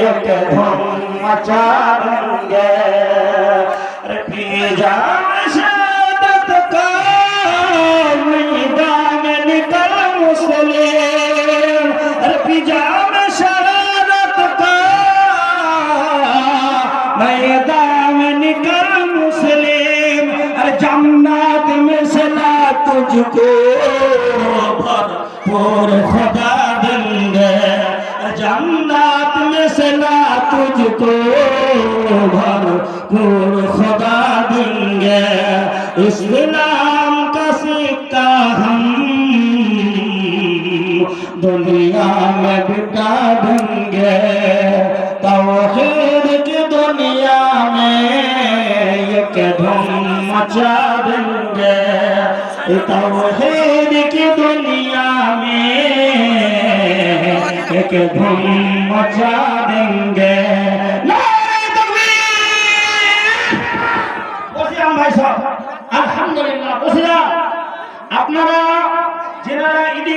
एक धूम मचा का मैदान निकल मुस्लिम। का निकल जन्नत तुझको भरपूर खुदा देंगे। इस्लाम का सिक्का हम दुनिया में बिटा देंगे। तौहीद की दुनिया में एक धूम मचा देंगे। तौहीद की दुनिया में एक धूम मचा देंगे। মুসলমান ভাই সব আলহামদুলিল্লাহ। আপনারা যেনারা ঈদে